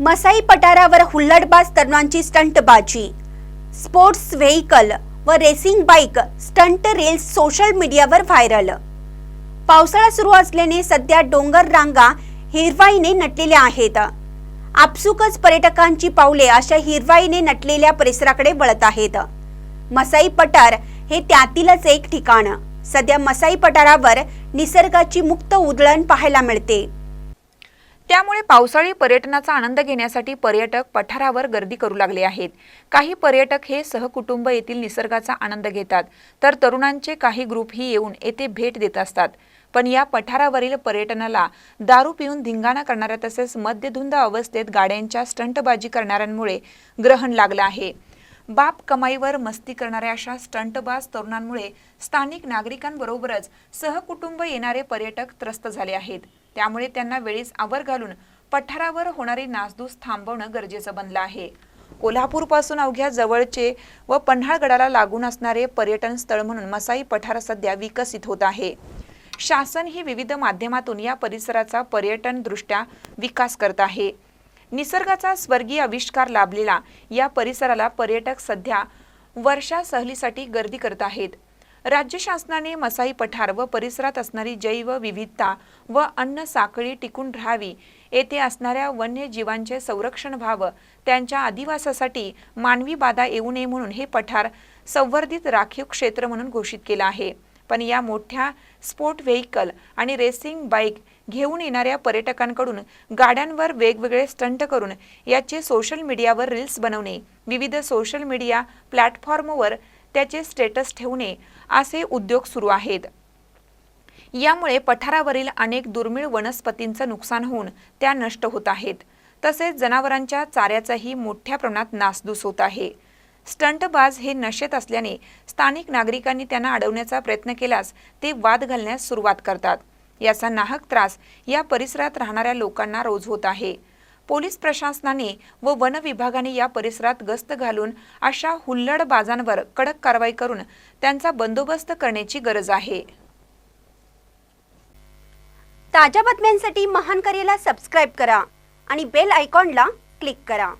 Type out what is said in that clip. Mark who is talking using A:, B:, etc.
A: मसाई पठारावर हुल्लडबाज तरुणांची स्टंटबाजी. स्पोर्ट्स व्हेकल व racing bike stunt reels social मीडियावर व्हायरल. पावसाळा सुरू असल्याने सध्या डोंगर रांगा हिरवाईने नटलेल्या आहेत. आपसुकच पर्यटकांची पावले अशा हिरवाईने नटलेल्या परिसराकडे वळत आहेत. मसाई पठार हे त्यातीलच एक ठिकाण. सध्या मसाई पठारावर निसर्गाची मुक्त उधळण पाहायला मिळते.
B: त्यामुळे पावसाळी पर्यटनाचा आनंद घेण्यासाठी पर्यटक पठारावर गर्दी करू लागले आहेत. काही पर्यटक हे सहकुटुंब येथील निसर्गाचा आनंद घेतात. तर तरुणांचे काही ग्रुपही येऊन येथे भेट देत असतात. पण या पठारावरील पर्यटनाला दारू पिऊन धिंगाणा करणाऱ्या तसेच मद्यधुंद अवस्थेत गाड्यांच्या स्टंटबाजी करणाऱ्यांमुळे ग्रहण लागलं आहे. बाप कमाईवर मस्ती करणाऱ्या अशा स्टंटबाज तरुणांमुळे स्थानिक नागरिकांबरोबरच सहकुटुंब येणारे पर्यटक त्रस्त झाले आहेत. त्यामुळे त्यांना वेळीच आवर घालून पठारावर होणारी नासधूस थांबवणं गरजेचं बनलं आहे. कोल्हापूरपासून अवघ्या जवळचे व पन्हाळगडाला लागून असणारे पर्यटन स्थळ म्हणून मसाई पठार सध्या विकसित होत आहे. शासन ही विविध माध्यमातून या परिसराचा पर्यटन दृष्ट्या विकास करत आहे. निसर्गाचा स्वर्गीय आविष्कार लाभलेला या परिसराला पर्यटक सध्या वर्षा सहलीसाठी गर्दी करत आहेत. राज्य शासनाने मसाई पठार व परिसरात असणारी जैव विविधता व अन्न साखळी टिकून राहावी येथे असणाऱ्या वन्यजीवांचे संरक्षण व्हावं त्यांच्या आदिवासासाठी मानवी बाधा येऊ नये म्हणून हे पठार संवर्धित राखीव क्षेत्र म्हणून घोषित केलं आहे. पण या मोठ्या स्पोर्ट व्हेकल आणि रेसिंग बाईक घेऊन येणाऱ्या पर्यटकांकडून गाड्यांवर वेगवेगळे स्टंट करून याचे सोशल मीडियावर रील्स बनवणे विविध सोशल मीडिया प्लॅटफॉर्मवर त्याचे स्टेटस ठेवणे असे उद्योग सुरू आहेत. यामुळे पठारावरील अनेक दुर्मिळ वनस्पतींचं नुकसान होऊन त्या नष्ट होत आहेत. तसेच जनावरांच्या चाऱ्याचाही मोठ्या प्रमाणात नासधूस होत आहे. स्टंटबाज हे नशेत असल्याने स्थानिक नागरिकांनी त्यांना अडवण्याचा प्रयत्न केल्यास ते वाद घालण्यास सुरुवात करतात. याचा नाहक त्रास या परिसरात राहणाऱ्या लोकांना रोज होत आहे. पोलीस प्रशासनाने व वन विभागाने या परिसरात गस्त घालून अशा हुल्लडबाजांवर कडक कारवाई करून त्यांचा बंदोबस्त करण्याची गरज आहे.
A: ताज्या बातम्यांसाठी महान करेला सबस्क्राईब करा आणि बेल आयकॉनला क्लिक करा.